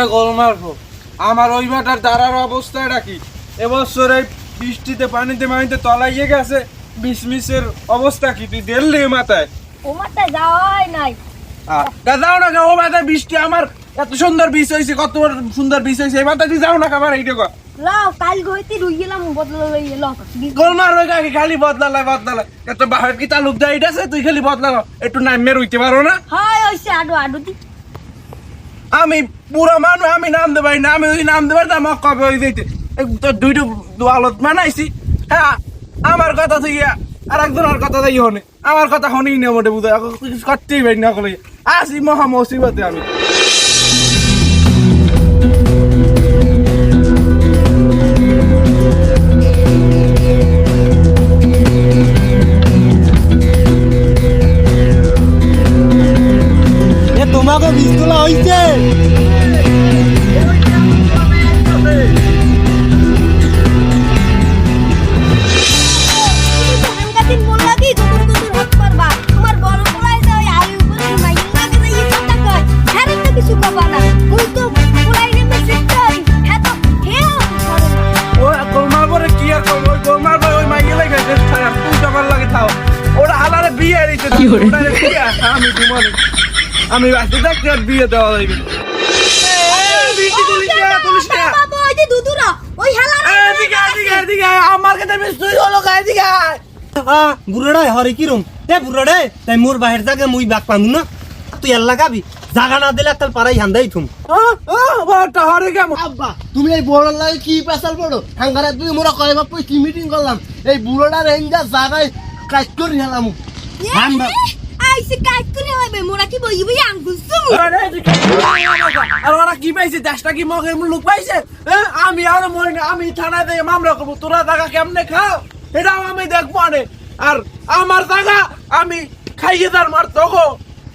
এ গোলমাল হোক আমার ওই মাটার দাঁড়ার অবস্থাটা কি? এবছর এই বৃষ্টিতে পানিতে মানিতে তলাইয়ে গেছে। বিসমিসের অবস্থা কি? তুই দেখলি মাথায়? ও মাঠে যাওয়াই নাই। যাও না ও মাথায় বৃষ্টি আমার। এত সুন্দর বীজ হয়েছে কত সুন্দর বীজ হয়েছে এই মাথায় তুই যাও না খাবার এইটা কর লাও কাল গইতে রুই গেলাম বদলা লই লাও গোলমার হয়ে গাড়ি খালি বদলালাই বদলালাই এত বাহার কি তালুক দেয় আছে? তুই খালি বদলানো একটু নামে রইতে পারো না? হয় ওইসে আডু আডু দি। আমি পুরো মানুষ, আমি নাম দেবাই না, আমি ওই নাম দেবার আমার কবে ওই দিতে তোর দুইটা দোয়ালত মানাইছি হ্যাঁ আমার কথা থেকে আর একজনের কথা তাই হনে আমার কথা হনেই না মোটে বুঝে করতেই পারি না আসি মহা মুসিবতে আমি। নেমে শিখতাই হ্যাঁ। তো হেও করে না। ও গোলমার পরে কি বিয়ে, আমি তোমার আমি বাসে থাকতে আর বিয়ে দেওয়া এদিকে আমার কাছে মিস্ত্রি হলো এদিকে আয়। আ বুড়াড়াই হরে কিরম এ বুড়াড়াই তাই মোর বাহির জাগে মুই বাক পামু না। তুই এল্লা গাবি? জাগা না দিলে পারাই হান্দাই থুম। আব্বা তুমি এই বুড়োর লাগে কি পেশাল পড়ো হাঙ্গারে তুমি মোরা কয় বাপ কি মিটিং করলাম? এই জায়গায় কাজ করে হেলাম। আইসে কাজ করে হবে মোরা কি বই বই আঙ্গুল সুমু আর ওরা কি পাইছে? দেশটা কি মগের লোক পাইছে? হ্যাঁ? আমি আর মনে না, আমি থানায় দিয়ে মামলা করব। তোরা টাকা কেমনে খাও? এটাও আমি দেখব আনে। আর আমার টাকা আমি খাইয়ে তার মার তখন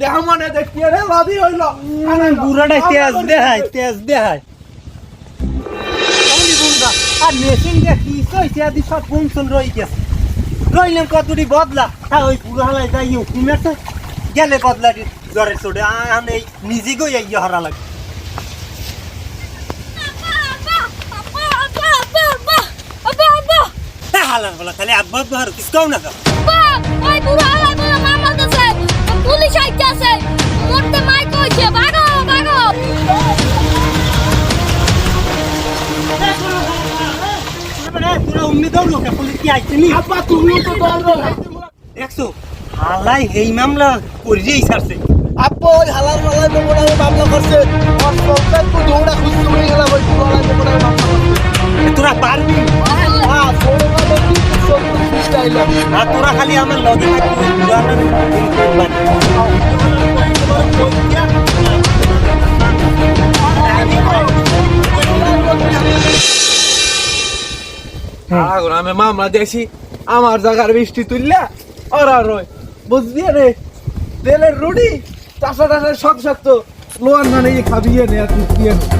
দেহ মনে দেখি রে লদি হইল। বুড়াড়াই তেজ দেহাই তেজ দেহাই আর মেশিন কইছে আদি সব রই গেছে। রইলেন কতটি বদলা। হ্যাঁ ওই বুড়া হালাই যাই কুমের তো গেলে বদলা জ্বরের চোটে আমি নিজে গই এই হরা লাগে। হালার বলা, খালি আব্বা আব্বা আর কিছু না গা। পুলিশ আইতাছে মরতে মাই কইছে ভাগো ভাগো তোরা অমনি দৌড়ো পুলিশ কি আইছে নি আব্বা তুমি তো দৌড়ো দেখছ? হালাই এই মামলা করিয়েই ছাড়ছে। ওই হালার মামলা করছে। দৌড়া খুঁজতে হয়ে গেলাম ওই মামলা তোরা পারবি? তোরা খালি আমার লগে আমি মামলা দিয়েছি আমার জায়গার বৃষ্টি তুললা ওরা রয়। বুঝবি রে? তেলের রুটি চাষা টাষা শখ শক্ত লোয়ার মানে খাবিয়ে নে আর